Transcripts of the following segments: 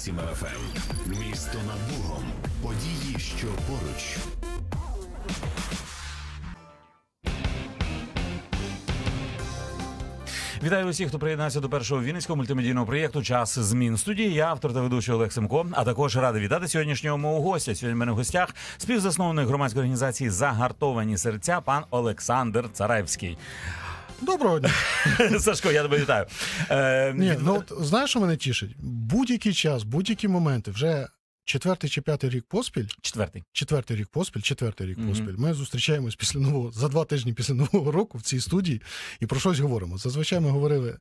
101,8 FM. Місто над Богом. Події, що поруч. Вітаю усіх, хто приєднався до першого вінницького мультимедійного проєкту Час змін студії. Я автор та ведучий Олег Семко. А також радий вітати сьогоднішнього мого гостя. Сьогодні в мене в гостях співзасновник громадської організації Загартовані серця пан Олександр Царевський. Доброго дня. Сашко, я тебе вітаю. Е, Ні, від- ну от знаєш, що мене тішить? Будь-який час, будь-які моменти, вже четвертий чи п'ятий рік поспіль, Четвертий. четвертий рік поспіль, четвертий рік Мгм. поспіль. Ми зустрічаємось після нового за два тижні після нового року в цій студії і про щось говоримо. Зазвичай ми говорили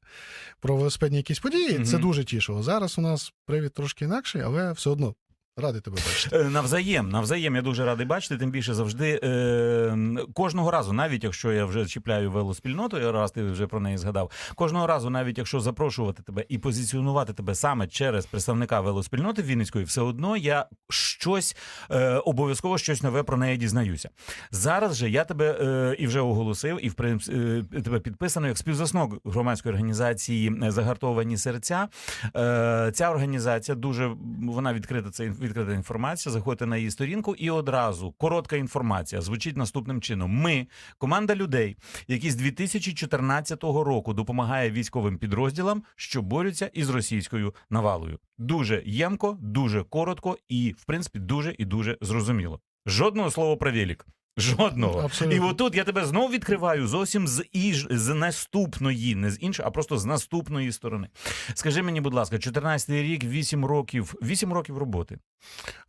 про велосипедні якісь події. Це Мгм. дуже тішило. Зараз у нас привід трошки інакший, але все одно радий тебе бачити. Е, Навзаєм, навзаєм, я дуже радий бачити. Тим більше завжди е, кожного разу, навіть якщо я вже чіпляю велоспільноту, раз ти вже про неї згадав. Кожного разу, навіть якщо запрошувати тебе і позиціонувати тебе саме через представника велоспільноти Вінницької, все одно я щось е, обов'язково щось нове про неї дізнаюся. Зараз же я тебе е, і вже оголосив, і в принципі е, тебе підписано як співзасновник громадської організації Загартовані серця. Е, ця організація дуже вона відкрита. Це відкрита інформація. Заходьте на її сторінку, і одразу коротка інформація звучить наступним чином: ми, команда людей, які з 2014 року допомагає військовим підрозділам, що борються із російською навалою. Дуже ємко, дуже коротко і, в принципі, дуже і дуже зрозуміло. Жодного слова про велик. Жодного. Абсолютно. І отут я тебе знову відкриваю зовсім з іж з наступної, не з іншої, а просто з наступної сторони. Скажи мені, будь ласка, 14-й рік, 8 років, 8 років роботи.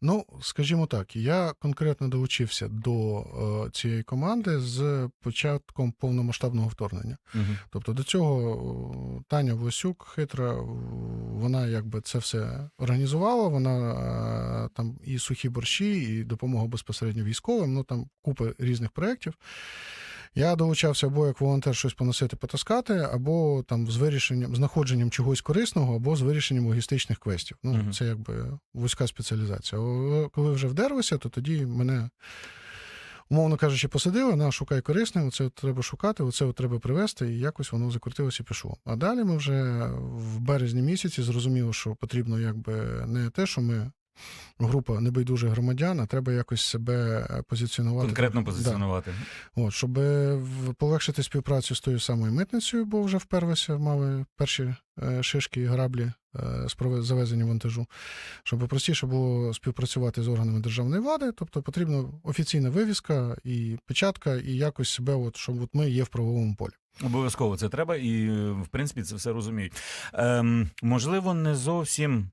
Ну, скажімо так, я конкретно долучився до е, цієї команди з початком повномасштабного вторгнення. Угу. Тобто до цього Таня Власюк хитра, вона якби це все організувала. Вона е, там і сухі борщі, і допомога безпосередньо військовим. Ну там купа різних проєктів. Я долучався або як волонтер щось поносити, потаскати, або там з вирішенням, знаходженням чогось корисного, або з вирішенням логістичних квестів. Ну, Мгм. це якби вузька спеціалізація. Але коли вже вдерлося, то тоді мене умовно кажучи, посадили, на шукай корисне, оце от треба шукати, оце от треба привезти, і якось воно закрутилося і пішло. А далі ми вже в березні місяці зрозуміли, що потрібно якби не те, що ми група небайдужих громадян, а треба якось себе е, позиціонувати. Конкретно Да. От, щоб е, полегшити співпрацю з тою самою митницею, бо вже вперлися, мали перші е, шишки і граблі з завезення вантажу. Щоб простіше було співпрацювати з органами державної влади, тобто потрібна офіційна вивіска і печатка, і якось себе, от, щоб от ми є в правовому полі. Обов'язково це треба, і в принципі це все розуміють. Ем, можливо, не зовсім.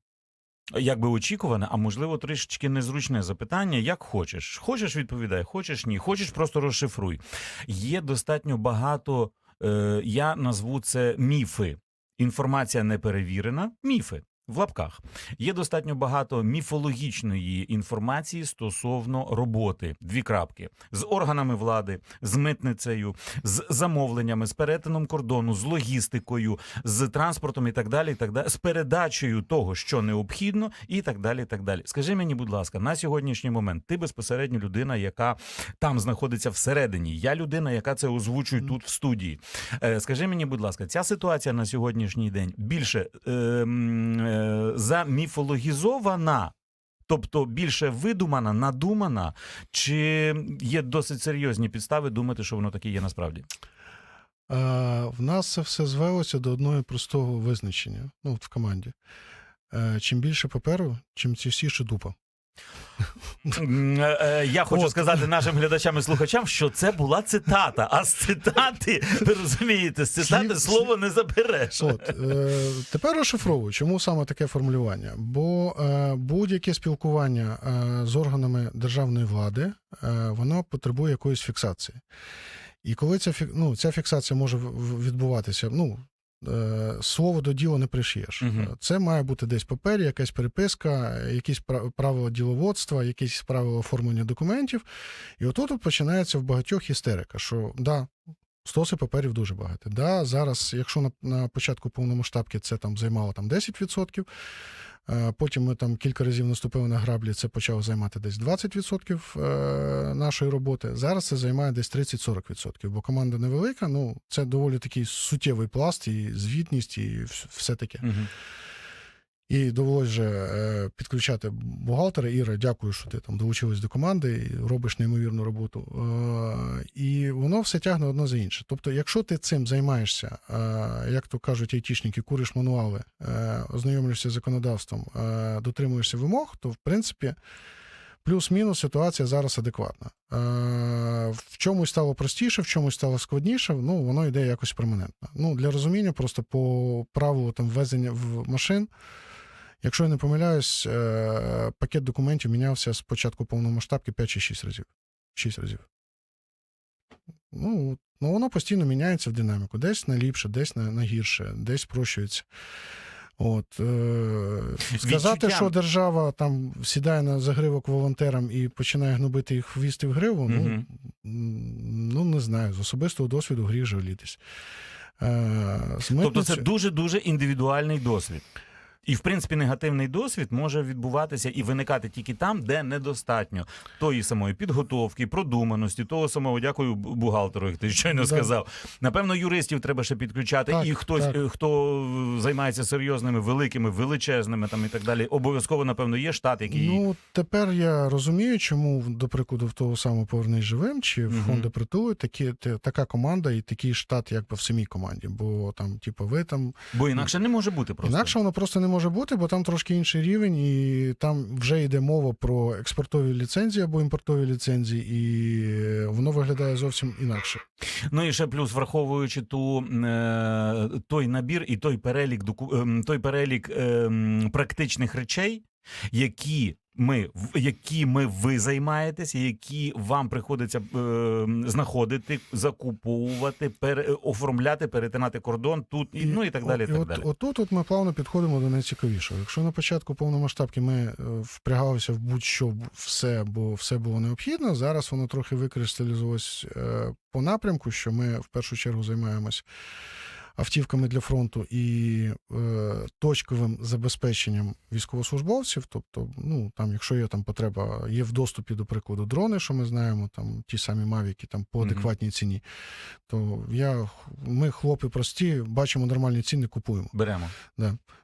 Як би очікуване, а можливо, трішечки незручне запитання. Як хочеш? Хочеш, відповідай, хочеш ні. Хочеш, просто розшифруй. Є достатньо багато, е, я назву це міфи. Інформація не перевірена, міфи. В лапках є достатньо багато міфологічної інформації стосовно роботи. Дві крапки з органами влади, з митницею, з замовленнями, з перетином кордону, з логістикою, з транспортом і так далі. І так далі, з передачею того, що необхідно, і так далі. І так далі. Скажи мені, будь ласка, на сьогоднішній момент ти безпосередньо людина, яка там знаходиться всередині. Я людина, яка це озвучує тут в студії. Е, Скажи мені, будь ласка, ця ситуація на сьогоднішній день більше е, е, заміфологізована. Тобто більше видумана, надумана, чи є досить серйозні підстави думати, що воно таке є насправді? Е, в нас це все звелося до одного простого визначення ну, от в команді. Е, чим більше паперу, чим частіше дупа. Е, е, Я хочу От. сказати нашим глядачам і слухачам, що це була цитата. А з цитати, ви розумієте, з цитати Слів- слово не забереш. От, е, тепер розшифровую, чому саме таке формулювання. Бо е, будь-яке спілкування е, з органами державної влади, е, воно потребує якоїсь фіксації. І коли ця, ну, ця фіксація може відбуватися, ну. Е, Слово до діла не приш'єш. Угу. Це має бути десь папері, якась переписка, якісь пра- правила діловодства, якісь правила оформлення документів. І отут от починається в багатьох істерика, що да, Стоси паперів дуже багато. Да, зараз, якщо на, на початку повномасштабки це там займало там 10%, е, потім ми там кілька разів наступили на граблі, це почало займати десь 20% е, нашої роботи. Зараз це займає десь 30-40%, бо команда невелика, ну це доволі такий суттєвий пласт, і звітність, і все таке. Мгм. І довелося вже е, підключати бухгалтера. Іра, дякую, що ти там долучилась до команди і робиш неймовірну роботу. Е, і воно все тягне одне за інше. Тобто, якщо ти цим займаєшся, е, як то кажуть айтішники, куриш мануали, ознайомлюєшся з законодавством, дотримуєшся вимог, то в принципі. Плюс-мінус ситуація зараз адекватна. В чомусь стало простіше, в чомусь стало складніше, ну воно йде якось перманентно. Ну, для розуміння, просто по правилу там ввезення в машин. Якщо я не помиляюсь, е, пакет документів мінявся з початку повномасштабки 5 чи 6 разів. 6 разів. Ну, ну, воно постійно міняється в динаміку. Десь на ліпше, десь на, на гірше, десь спрощується. От, е, сказати, що держава там сідає на загривок волонтерам і починає гнобити їх ввісти в гриву, ну, ну не знаю. З особистого досвіду гріх жалітись. Е, Тобто це дуже дуже індивідуальний досвід. І, в принципі, негативний досвід може відбуватися і виникати тільки там, де недостатньо тої самої підготовки, продуманості, того самого, дякую бухгалтеру, як ти щойно Да. сказав. Напевно, юристів треба ще підключати, Так, і хтось, так. е, хто займається серйозними, великими, величезними там і так далі. Обов'язково, напевно, є штат, який Ну, тепер я розумію, чому, до прикладу, в того самого «Повернись живим чи в Мгм. фонди притулу такі, така команда і такий штат, якби в самій команді. Бо там, типу, ви там. бо інакше не може бути просто. Інакше воно просто не може бути, бо там трошки інший рівень, і там вже йде мова про експортові ліцензії або імпортові ліцензії, і воно виглядає зовсім інакше. Ну і ще плюс, враховуючи ту е, той набір і той перелік ем, той перелік ем, практичних речей, які ми в- якими ви займаєтесь, які вам приходиться е, знаходити, закуповувати, пере, оформляти, перетинати кордон тут і, ну і так далі. І І так от, далі. Отут от ми плавно підходимо до найцікавішого. Якщо на початку повномасштабки ми е, впрягалися в будь-що все, бо все було необхідно. Зараз воно трохи викристалізувалось е, по напрямку, що ми в першу чергу займаємось автівками для фронту і е, точковим забезпеченням військовослужбовців. Тобто, ну там, якщо є там потреба, є в доступі, до прикладу, дрони, що ми знаємо, там ті самі мавіки там по адекватній ціні, то я ми, хлопці прості, бачимо нормальні ціни, купуємо. Беремо.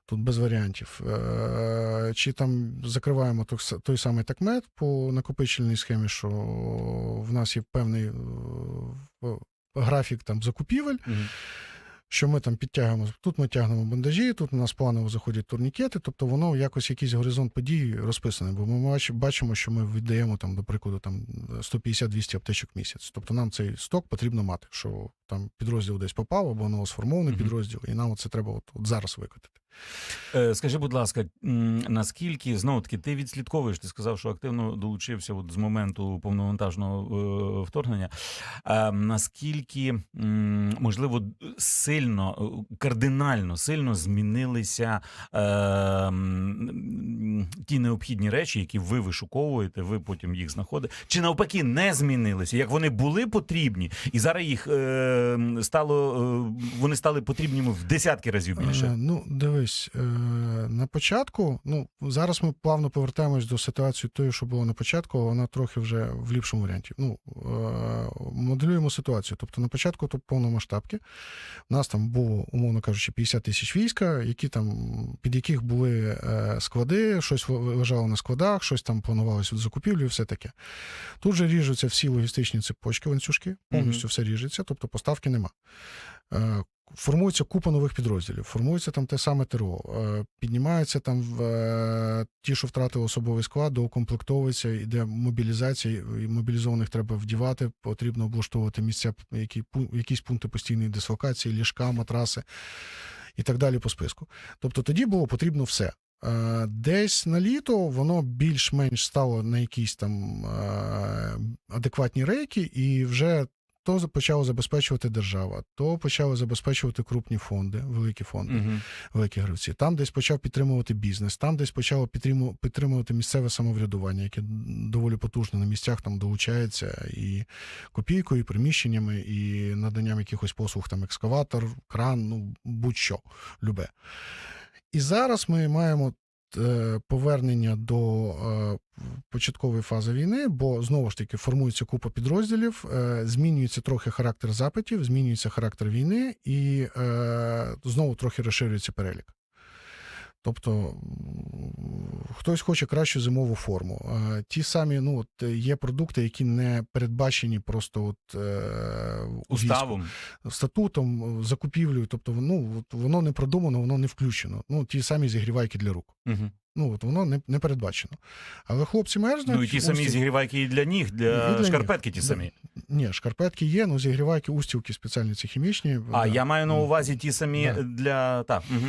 Тут без варіантів. Е, Чи там закриваємо той самий такмет по накопичувальній схемі, що в нас є певний е, графік там закупівель, Мгм. Що ми там підтягуємо. Тут ми тягнемо бандажі, тут у нас планово заходять турнікети, тобто воно якось якийсь горизонт подій розписаний. Бо ми бачимо, що ми віддаємо там, до прикладу, там 150-200 аптечок в місяць. Тобто нам цей сток потрібно мати, що там підрозділ десь попав, або новосформований Мгм. підрозділ, і нам це треба от, от зараз викотити. Е, Скажи, будь ласка, наскільки знову таки ти відслідковуєш? Ти сказав, що активно долучився от з моменту повновантажного е, вторгнення. Наскільки можливо сильно, е, кардинально сильно змінилися ті необхідні речі, які ви вишуковуєте, ви потім їх знаходите, чи навпаки не змінилися, як вони були потрібні, і зараз їх стало вони стали потрібними в десятки разів більше. Ну, дивись, е, на початку, ну зараз ми плавно повертаємось до ситуації тої, що було на початку, вона трохи вже в ліпшому варіанті. Ну, е, моделюємо ситуацію. Тобто на початку тут повномасштабки у нас там було, умовно кажучи, 50 тисяч війська, які там, під яких були е, склади, щось лежало на складах, щось там планувалося від закупівлі, і все таке. Тут же ріжуться всі логістичні цепочки, ланцюжки, повністю все ріжеться, тобто поставки нема. Формується купа нових підрозділів, формується там те саме ТРО, е, піднімаються там в, е, ті, що втратили особовий склад, доукомплектовується, йде мобілізація, і мобілізованих треба вдівати, потрібно облаштовувати місця, які, якісь пункти постійної дислокації, ліжка, матраси і так далі по списку. Тобто тоді було потрібно все. Е, Десь на літо воно більш-менш стало на якісь там адекватні рейки, і вже то почало забезпечувати держава, то почали забезпечувати крупні фонди, великі фонди, Мгм. великі гравці. Там десь почав підтримувати бізнес, там десь почало підтримувати місцеве самоврядування, яке доволі потужно на місцях там долучається і копійкою, і приміщеннями, і наданням якихось послуг, там екскаватор, кран, ну будь-що, любе. І зараз ми маємо повернення до е, початкової фази війни, бо знову ж таки формується купа підрозділів, е, змінюється трохи характер запитів, змінюється характер війни, і е, знову трохи розширюється перелік. Тобто хтось хоче кращу зимову форму. Ті самі, ну от е, є продукти, які не передбачені просто от, е. Уставом. статутом, е, закупівлею. Тобто, ну, от воно не продумано, воно не включено. Ну, ті самі зігрівайки для рук. Угу. Ну, от воно не, не передбачено. Але хлопці мерзнуть. Ну і ті самі устілки- зігрівайки і для ніг, І для, для шкарпетки ті самі. Ні, шкарпетки є, ну зігрівайки, устілки спеціальні ці хімічні. А Да. я маю на увазі ті самі Да. для. Так. Угу.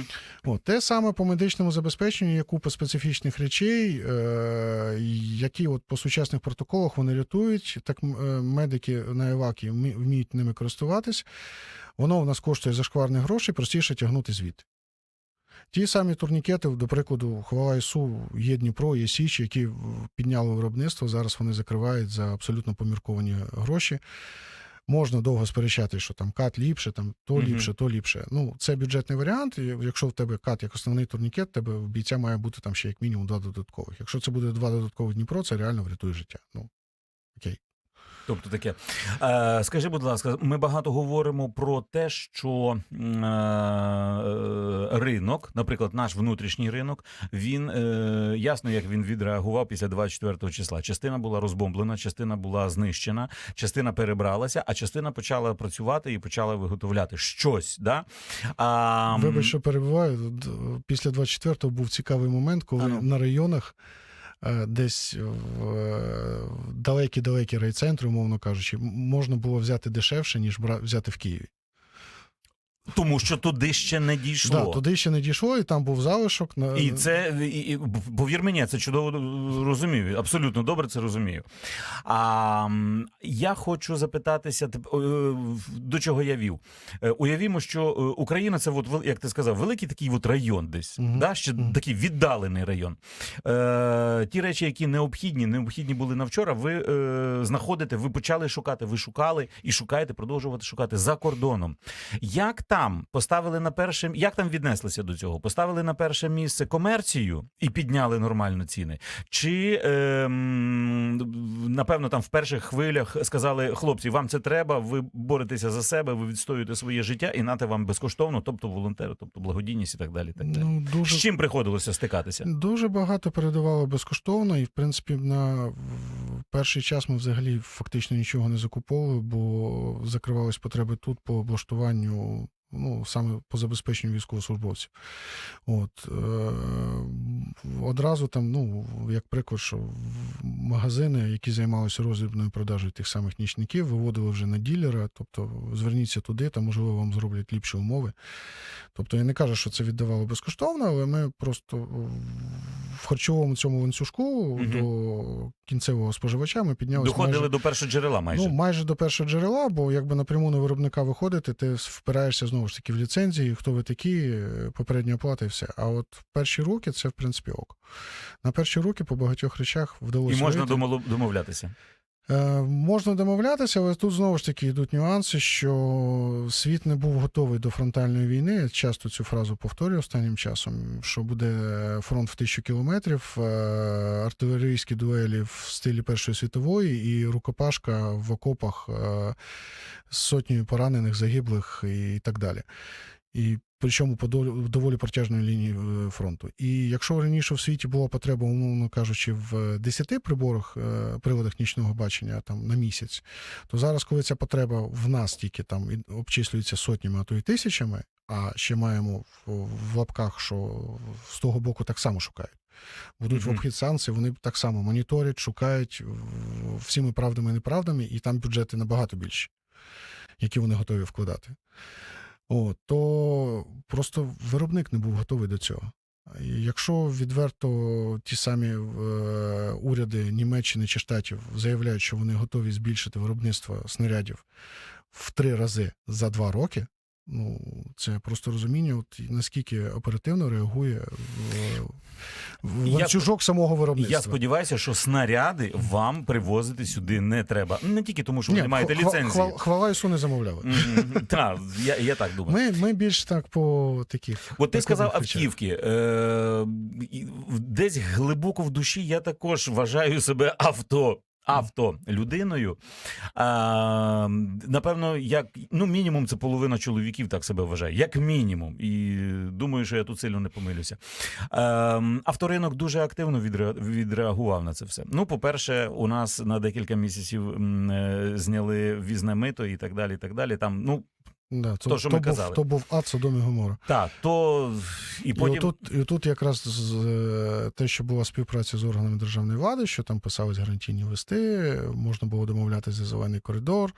От, те саме по медичному забезпеченню є купа специфічних речей, е, які от по сучасних протоколах вони рятують. Так е, медики на Евакі вмі- вміють ними користуватись. Воно в нас коштує зашкварні гроші, простіше тягнути звідти. Ті самі турнікети, до прикладу, хвала ІСУ, є Дніпро, є Січ, які підняли виробництво. Зараз вони закривають за абсолютно помірковані гроші. Можна довго сперечати, що там кат ліпше, там то ліпше, то ліпше. Ну, це бюджетний варіант. І Якщо в тебе кат як основний турнікет, тебе в бійця має бути там ще як мінімум два додаткових. Якщо це буде два додаткових Дніпро, це реально врятує життя. Ну, окей. Тобто таке. Е, скажи, будь ласка, ми багато говоримо про те, що е, ринок, наприклад, наш внутрішній ринок, він е, ясно, як він відреагував після 24 числа. Частина була розбомблена, частина була знищена, частина перебралася, а частина почала працювати і почала виготовляти щось. Да? А, Вибач, що перебуваю. Після 24-го був цікавий момент, коли А ну. на районах. Е, Десь в е, далекі-далекі райцентри, умовно кажучи, можна було взяти дешевше, ніж взяти в Києві. Тому що туди ще не дійшло. Да, туди ще не дійшло, і там був залишок. На... І це і, і, повір мені, я це чудово розумію. Абсолютно добре це розумію. А я хочу запитатися, е, до чого я вів. Е, Уявімо, що е, Україна це, от, як ти сказав, великий такий от район десь, Мгм. да? ще Мгм. такий віддалений район. Е, ті речі, які необхідні, необхідні були на вчора, ви е, знаходите, ви почали шукати, ви шукали і шукаєте, продовжувати шукати за кордоном. Як там поставили на перше, як там віднеслися до цього? Поставили на перше місце комерцію і підняли нормально ціни? Чи ем, напевно там в перших хвилях сказали хлопці, вам це треба, ви боретеся за себе, ви відстоюєте своє життя і нате вам безкоштовно, тобто волонтери, тобто благодійність і так далі. Так далі. Ну, З дуже, чим приходилося стикатися? дуже багато передавали безкоштовно, і в принципі на перший час ми взагалі фактично нічого не закуповували, бо закривались потреби тут по облаштуванню. Ну, саме по забезпеченню військовослужбовців. От, е, одразу там, ну, як приклад, що магазини, які займалися роздрібною продажею тих самих нічників, виводили вже на ділера. Тобто зверніться туди, там, можливо, вам зроблять ліпші умови. Тобто я не кажу, що це віддавало безкоштовно, але ми просто в харчовому цьому ланцюжку до кінцевого споживача ми піднялися Доходили майже, до першого джерела майже. ну, майже до першого джерела, бо якби напряму на виробника виходити, ти впираєшся знову ж таки в ліцензії, хто ви такі, е, попередня оплата і все. А от перші руки це в принципі ок. На перші руки по багатьох речах вдалося. і можна вийти. домовлятися. Е, можна домовлятися, але тут знову ж таки йдуть нюанси, що світ не був готовий до фронтальної війни. Я часто цю фразу повторюю останнім часом, що буде фронт в тисячу кілометрів, е, артилерійські дуелі в стилі Першої світової і рукопашка в окопах е, з сотнею поранених, загиблих і так далі. І причому по доволі протяжної лінії е, фронту. І якщо раніше в світі була потреба, умовно кажучи, в 10 приборах, е, приладах нічного бачення там на місяць, то зараз, коли ця потреба в нас тільки там обчислюється сотнями, а то й тисячами, а ще маємо в, в лапках, що з того боку так само шукають. Будуть в обхід санкцій, вони так само моніторять, шукають всіми правдами і неправдами, і там бюджети набагато більші, які вони готові вкладати. О, то просто виробник не був готовий до цього. Якщо відверто ті самі е, уряди Німеччини чи Штатів заявляють, що вони готові збільшити виробництво снарядів в три рази за два роки, ну це просто розуміння, от наскільки оперативно реагує е, ланцюжок самого виробництва. Я сподіваюся, що снаряди вам привозити сюди не треба. Не тільки тому, що ви не маєте ліцензії. хва- Хвала Ісу не замовляли. Так, я, я так думаю. Ми, ми більш так по таких. От ти сказав автівки. Е, десь глибоко в душі я також вважаю себе авто. Автолюдиною. А, напевно, як ну, мінімум, це половина чоловіків так себе вважає, як мінімум. І думаю, що я тут сильно не помилюся. А, авторинок дуже активно відре- відреагував на це все. Ну, по-перше, у нас на декілька місяців е, зняли візне мито і так далі. І так далі. Там, ну, Да, то, То, що то ми був, казали. то був ад Содом і Гомора. так, то і І, отут, і тут якраз з, е, те, що була співпраця з органами державної влади, що там писались гарантійні листи, можна було домовлятися за зелений коридор,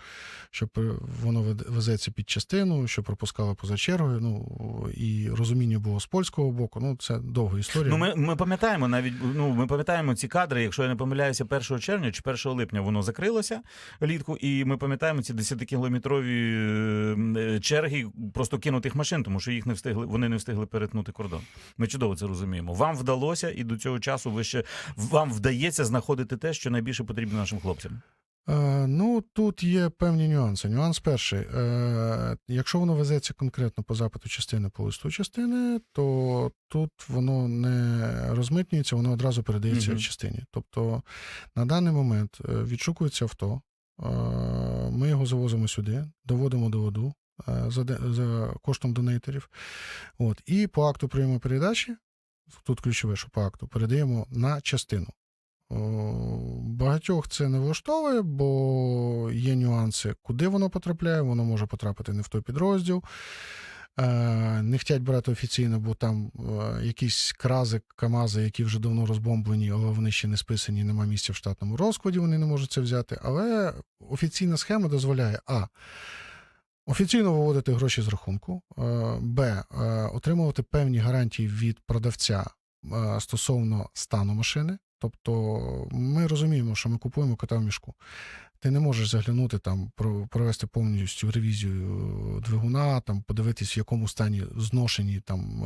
щоб е, воно везеться під частину, що пропускало поза чергою. Ну і розуміння було з польського боку. Ну це довга історія. Ну, ми, ми пам'ятаємо навіть ну, ми пам'ятаємо ці кадри, якщо я не помиляюся, 1 червня чи 1 липня воно закрилося влітку, і ми пам'ятаємо ці 10-кілометрові е, черги просто кинутих машин, тому що їх не встигли, вони не встигли перетнути кордон. Ми чудово це розуміємо. Вам вдалося, і до цього часу ви ще вам вдається знаходити те, що найбільше потрібно нашим хлопцям. Е, ну, тут є певні нюанси. Нюанс перший. Е, якщо воно везеться конкретно по запиту частини по листу частини, то тут воно не розмитнюється, воно одразу передається Мгм. частині. Тобто на даний момент е, відшукується авто, е, ми його завозимо сюди, доводимо до воду е, за, за коштом донейтерів. От, і по акту прийому передачі, тут ключове, що по акту, передаємо на частину. Багатьох це не влаштовує, бо є нюанси, куди воно потрапляє, воно може потрапити не в той підрозділ. Е, Не хочуть брати офіційно, бо там е, якісь крази, камази, які вже давно розбомблені, але вони ще не списані, нема місця в штатному розкладі, вони не можуть це взяти. Але офіційна схема дозволяє А. Офіційно виводити гроші з рахунку, е, Б. е, Отримувати певні гарантії від продавця е, стосовно стану машини. Тобто ми розуміємо, що ми купуємо кота в мішку. Ти не можеш заглянути там, про- провести повністю ревізію двигуна, там подивитись, в якому стані зношені там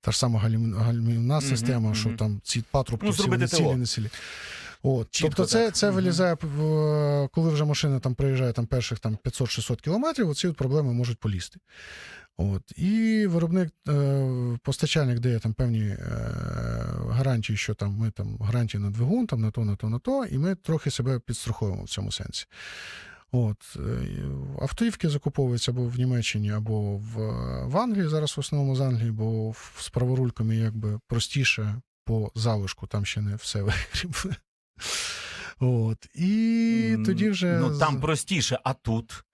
та ж сама гальмівна система, що там ці патрубки Ну, всі вони цілі, не цілі. От, Чітко тобто це, так. це вилізає, коли вже машина там приїжджає там перших там 500-600 кілометрів, оці от проблеми можуть полізти. От. І виробник, е, постачальник дає там певні е, гарантії, що там ми там гарантії на двигун, там на то, на то, на то, і ми трохи себе підстраховуємо в цьому сенсі. От. е, Автівки закуповуються або в Німеччині, або в, в Англії, зараз в основному з Англії, бо з праворульками якби простіше по залишку, там ще не все. От. І mm, тоді вже. ну там простіше, а тут.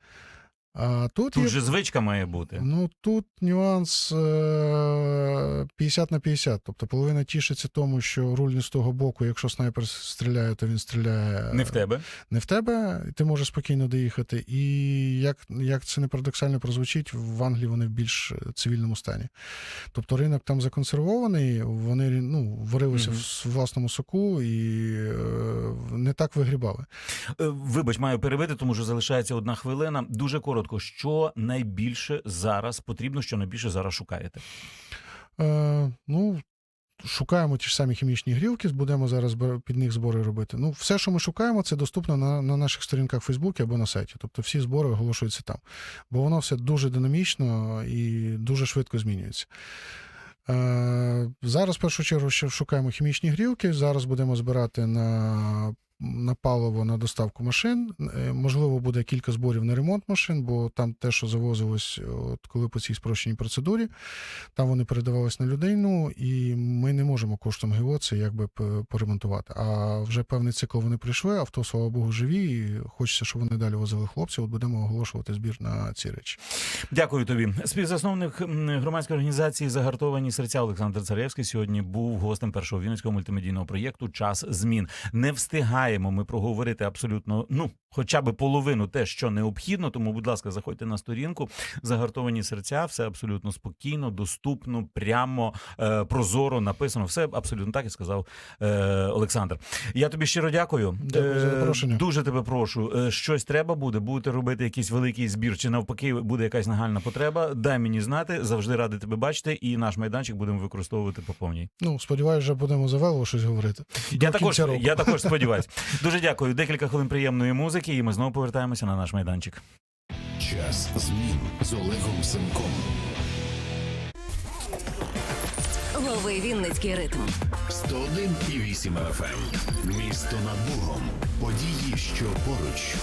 А тут, Тут є же звичка має бути. Ну тут нюанс е, 50 на 50. Тобто половина тішиться тому, що руль не з того боку, якщо снайпер стріляє, то він стріляє Не в тебе. не в тебе, і ти можеш спокійно доїхати. І як, як це не парадоксально прозвучить, в Англії вони в більш цивільному стані. Тобто ринок там законсервований, вони ну, варилися Мгм. в власному соку і е, не так вигрібали. Е, Вибач, маю перебити, тому що залишається одна хвилина. Дуже коротко, що найбільше зараз потрібно, що найбільше зараз шукаєте? Е, ну, шукаємо ті ж самі хімічні грілки, будемо зараз під них збори робити. Ну, все, що ми шукаємо, це доступно на, на наших сторінках в Фейсбуці або на сайті. Тобто всі збори оголошуються там. Бо воно все дуже динамічно і дуже швидко змінюється. Е, зараз, в першу чергу, шукаємо хімічні грілки. Зараз будемо збирати на, на паливо на доставку машин. Е, Можливо, буде кілька зборів на ремонт машин, бо там те, що завозилось, от коли по цій спрощеній процедурі, там вони передавались на людей, ну і ми не можемо коштом ГО це якби поремонтувати. А вже певний цикл вони прийшли, авто, слава Богу, живі, і хочеться, щоб вони далі возили хлопців. От будемо оголошувати збір на ці речі. Дякую тобі. Співзасновник громадської організації Загартовані серця Олександр Царевський сьогодні був гостем першого вінницького мультимедійного проєкту Час змін. Не встигаємо ми проговорити абсолютно ну. Хоча би половину те, що необхідно, тому, будь ласка, заходьте на сторінку загартовані серця, все абсолютно спокійно, доступно, прямо, е, прозоро написано. Все абсолютно так і сказав е, Олександр. Я тобі щиро дякую. Дякую за Е, запрошення. Дуже тебе прошу. е, Щось треба буде, будете робити якийсь великий збір, чи навпаки буде якась нагальна потреба. Дай мені знати. Завжди радий тебе бачити, і наш майданчик будемо використовувати по повній. Ну, сподіваюся, вже будемо за Велво щось говорити. Я також, року. я також сподіваюся. Дуже дякую. Декілька хвилин приємної музики, і ми знову повертаємося на наш майданчик. Час змін з Олегом Семком. Лови Вінницький ритм. 101,8 FM. Місто над Богом. Події, що поруч.